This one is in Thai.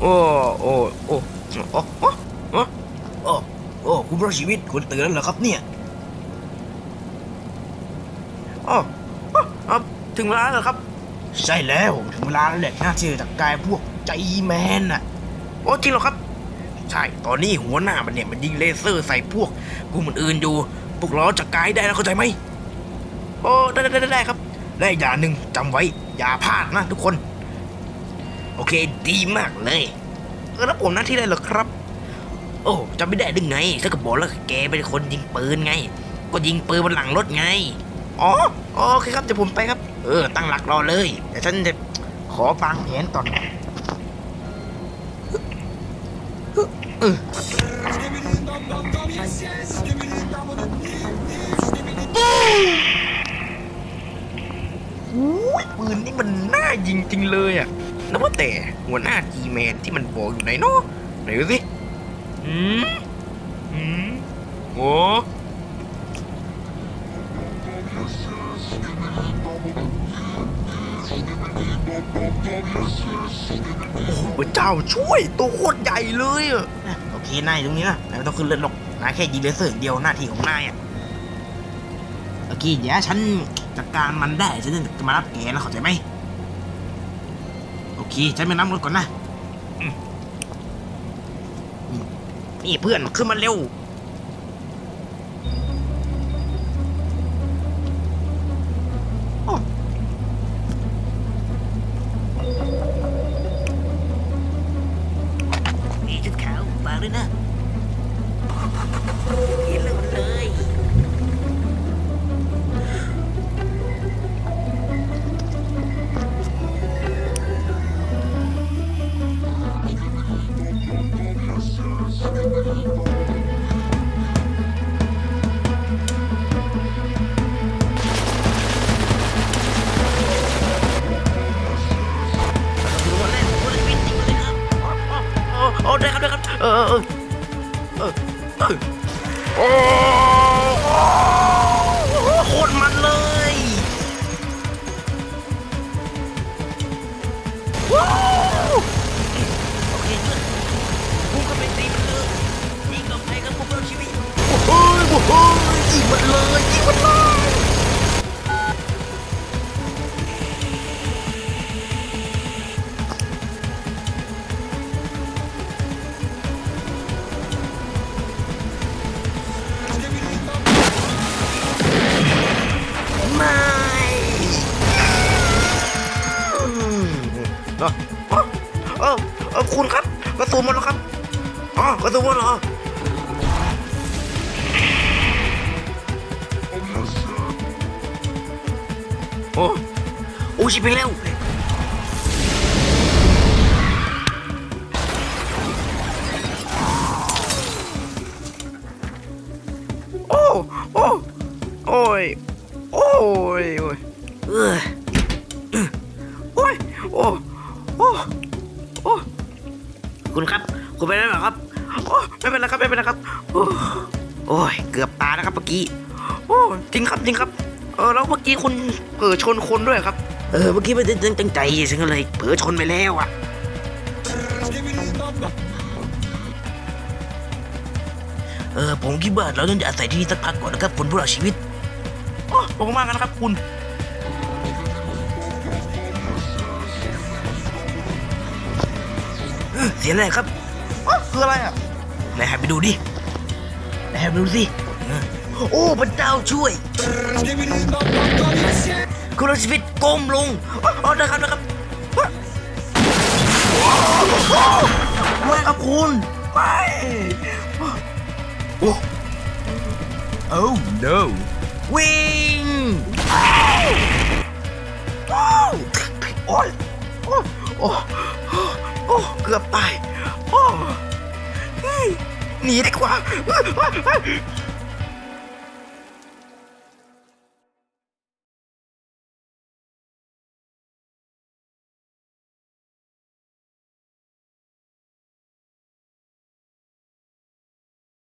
โอ้โอ้โอ้โอ้โอ้โอ้โอ้โอ้คุณพระชีวิตคุณตื่นแล้วเหรอครับเนี่ยโอ้โอ้ครับถึงเวลาแล้วครับ ใช่แล้วถึงเวลาแล้วแหละน่าที่จะจัดการพวกใจแมนน่ะโอ้จริงเหรอครับ ใช่ตอนนี้หัวหน้ามันเนี่ยมันยิงเลเซอร์ใส่พวกกลุ่มอื่นๆอยู่พวกเราจัดการให้ได้แล้วเข้าใจไหมโอ้ได้ได้ได้ได้ครับ ได้อย่างหนึ่งจำไว้อย่าพลาดนะทุกคน โอเค ดีมากเลยแล้วผมหน้าที่อะไรเหรอครับ โอ้จำไม่ได้ดึงไงถ้าก็บอกแล้วแกเป็นคนยิงปืนไง ก็ยิงปืนบนหลังรถไง อ๋อโอเคครับเดี๋ยวผมไปครับ เออ ตั้งหลักรอเลยเดี๋ยวฉันจะขอฟังแผนก่อนปืนนี่มันน่ายิงจริงเลยอะ แล้วว่าแต่หัวหน้าจีแมนที่มันบอกอยู่ไหนเนาะไหนดูสิอืมอืมโอ้โอ้โหพระเจ้าช่วยตัวโคตรใหญ่เลยอะโอเคนายตรงนี้นะนายไม่ต้องขึ้นเรือนหรอกนายแค่ยิงเลเซอร์อย่างเดียวหน้าที่ของนายอะโอเคเดี๋ยวฉันจัดการมันได้ฉันจะมารับแกนะเข้าใจไหมโอ เคฉันไปน้ำรถก่อนนะอืมอืมนี่เพื่อนขึ้นมาเร็ว เออเออเออเออโอ้โคตรมันเลยว้าวโอเคเพื่อนพุ่งเข้าไปตีมันเลยยิงกับใครก็พุ่งเข้าชีวิตโอ้โหโอ้โหยิงมันเลยยิงมันเลย เออเออเออคุณครับกระสุนหมดแล้วครับอ๋อกระสุนหมดเหรอโอ้โอ้ชิบไปแล้วโอ้โอ้โอ้ยโอ้ยโอ้ยเออ โอ้คุณครับ คุณเป็นอะไรหรอครับโอ้ไม่เป็นไรครับไม่เป็นไรครับ โอ้โอ้ยเกือบตายนะครับเมื่อกี้โอ้จริงครับจริงครับ เออแล้วเมื่อกี้คุณเผลอชนคนด้วยครับ เออเมื่อกี้ไม่ได้ตั้งใจฉันก็เลยเผลอชนไปแล้วอะเออผมคิดว่าเราต้องอาศัยที่นี่สักพักก่อนนะครับคุณผู้รอดชีวิตโอ้ขอบคุณมากนะครับคุณ เอ้อเสียงอะไรครับอ๋อคืออะไรอะไหนายหันไปดูดิไหนายหันไปดูสิเออโอ้พระเจ้าช่วยคุณรชีวิตก้มลงอ๋ออ๋อได้ครับได้ครับไม่ครับคุณไม่โอ้ Oh no วิ่งอ้าวอ้าวโอ้ยโอ้โอ้โอ้เกือบตาย โอ้หนีดีกว่า